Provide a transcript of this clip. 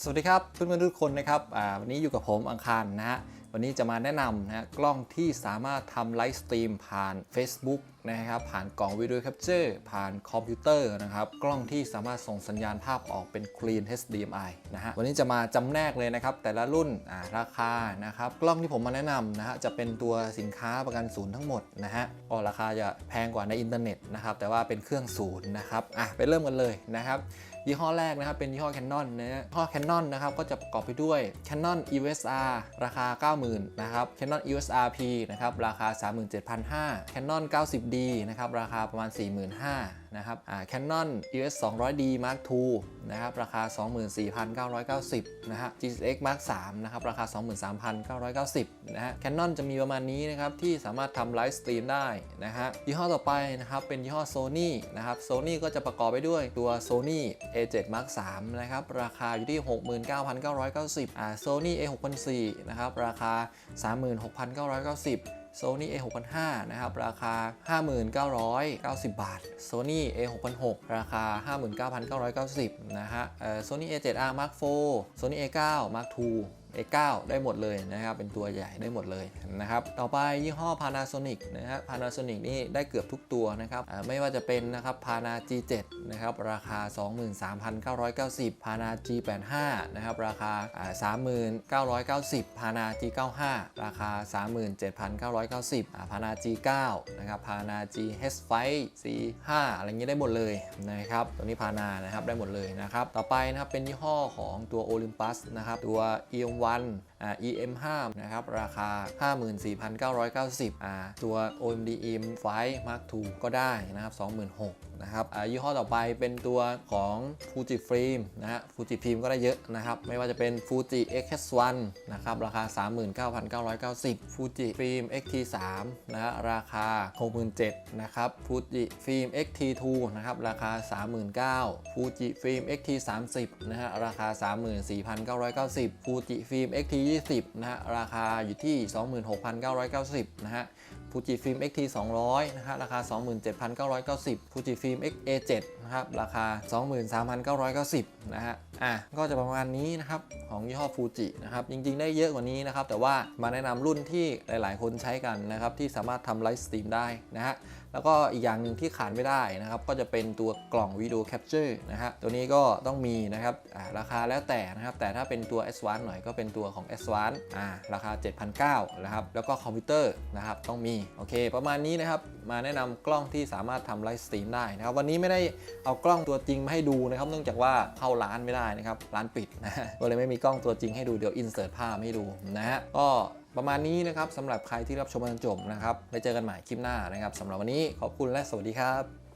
สวัสดีครับเพื่อนๆทุกคนนะครับวันนี้อยู่กับผมอังคารนะฮะวันนี้จะมาแนะนำนะฮะกล้องที่สามารถทำไลฟ์สตรีมผ่าน Facebook นะครับผ่านกล่องวิดีโอแคปเจอร์ผ่านคอมพิวเตอร์นะครับกล้องที่สามารถส่งสัญญาณภาพออกเป็น Clean HDMI นะฮะวันนี้จะมาจำแนกเลยนะครับแต่ละรุ่นราคานะครับกล้องที่ผมมาแนะนำนะฮะจะเป็นตัวสินค้าประกันศูนย์ทั้งหมดนะฮะก็ราคาจะแพงกว่าในอินเทอร์เน็ตนะครับแต่ว่าเป็นเครื่องศูนย์นะครับอะไปเริ่มกันเลยนะครับ ยี่ห้อแรกนะครับเป็นยี่ห้อ Canon นะฮะยี่ห้อ Canon นะครับก็จะประกอบไปด้วย Canon EOS R ราคา 90,000นะครับ Canon EOS RP นะครับราคา 37,500 Canon 90D นะครับราคาประมาณ 45,000นะครับอ่า Canon EOS 200D Mark II นะครับราคา 24,990นะฮะ GX Mark 3นะครับราคา 23,990นะฮะ Canon จะมีประมาณนี้นะครับที่สามารถทำไลฟ์สตรีมได้นะฮะยี่ห้อต่อไปนะครับเป็นยี่ห้อ Sony นะครับ Sony ก็จะประกอบไปด้วยตัว Sony A7 Mark 3นะครับราคาอยู่ที่ 69,990อ่า Sony A6 4นะครับราคา 36,990 Sony A6005 นะครับ ราคา59,990 บาท Sony A6006 ราคา 59,990 นะฮะเอ่อ Sony A7R Mark IV Sony A9 Mark II A9 ได้หมดเลยนะครับ เป็นตัวใหญ่ได้หมดเลยนะครับ ต่อไปยี่ห้อ Panasonic นะฮะ Panasonic นี่ได้เกือบทุกตัวนะครับไม่ว่าจะเป็นนะครับ Pana G7 นะครับราคา 23,990 Pana G85 นะครับราคาอ่า39,990 Pana G95 ราคา 37,990อ่า Pana G9 นะครับ Pana GH5 C5 อะไรเงี้ยได้หมดเลยนะครับตัวนี้ Pana นะครับได้หมดเลยนะครับ ต่อไปนะครับเป็นยี่ห้อของตัว Olympus นะครับตัว EOS วัน EM5 นะครับ ราคา 54,990อ่าตัว OMD EM5 Mark II ก็ได้นะครับ26,000นะครับยี่ห้อต่อไปเป็นตัวของ Fuji Film นะฮะ Fuji Film ก็ได้เยอะนะครับ ไม่ว่าจะเป็น Fuji X1 นะครับ ราคา 39,990 Fuji Film XT3 นะฮะราคา 67,000นะครับ Fuji Film XT2 นะครับ ราคา 39,000 Fuji Film XT30 นะฮะราคา 34,990 Fuji Film XT20 นะฮะ ราคาอยู่ที่ 26,990 นะฮะฟูจิฟิล์ม XT 200 นะฮะ ราคา 27,990ฟูจิฟิล์ม XA7 นะครับ ราคา 23,990 นะฮะ อะ ก็จะประมาณนี้นะครับ ของยี่ห้อฟูจินะครับ จริงๆ ได้เยอะกว่านี้นะครับ แต่ว่ามาแนะนำรุ่นที่หลายๆ คนใช้กันนะครับ ที่สามารถทำไลฟ์สตรีมได้นะฮะ แล้วก็อีกอย่างหนึ่งที่ขาดไม่ได้นะครับ ก็จะเป็นตัวกล่องวิดีโอแคปเจอร์นะฮะตัวนี้ก็ต้องมีนะครับราคาแล้วแต่นะครับ แต่ถ้าเป็นตัว s อหน่อยก็เป็นตัวของ s ออ่าราคา 7,900นะครับแล้วก็คอมพิวเตอร์นะครับต้องมีโอเค ประมาณนี้นะครับมาแนะนำกล้องที่สามารถทำไลฟ์สตรีมได้นะครับวันนี้ไม่ได้เอากล้องตัวจริงมาให้ดูนะครับ เนื่องจากว่าเข้าร้านไม่ได้นะครับร้านปิดนะก็เลยไม่มีกล้องตัวจริงให้ดูเดี๋ยวอินเสิร์ตภาพให้ดูนะฮะก็ ประมาณนี้นะครับสำหรับใครที่รับชมมาจนจบนะครับไว้เจอกันใหม่คลิปหน้านะครับสำหรับวันนี้ขอบคุณและสวัสดีครับ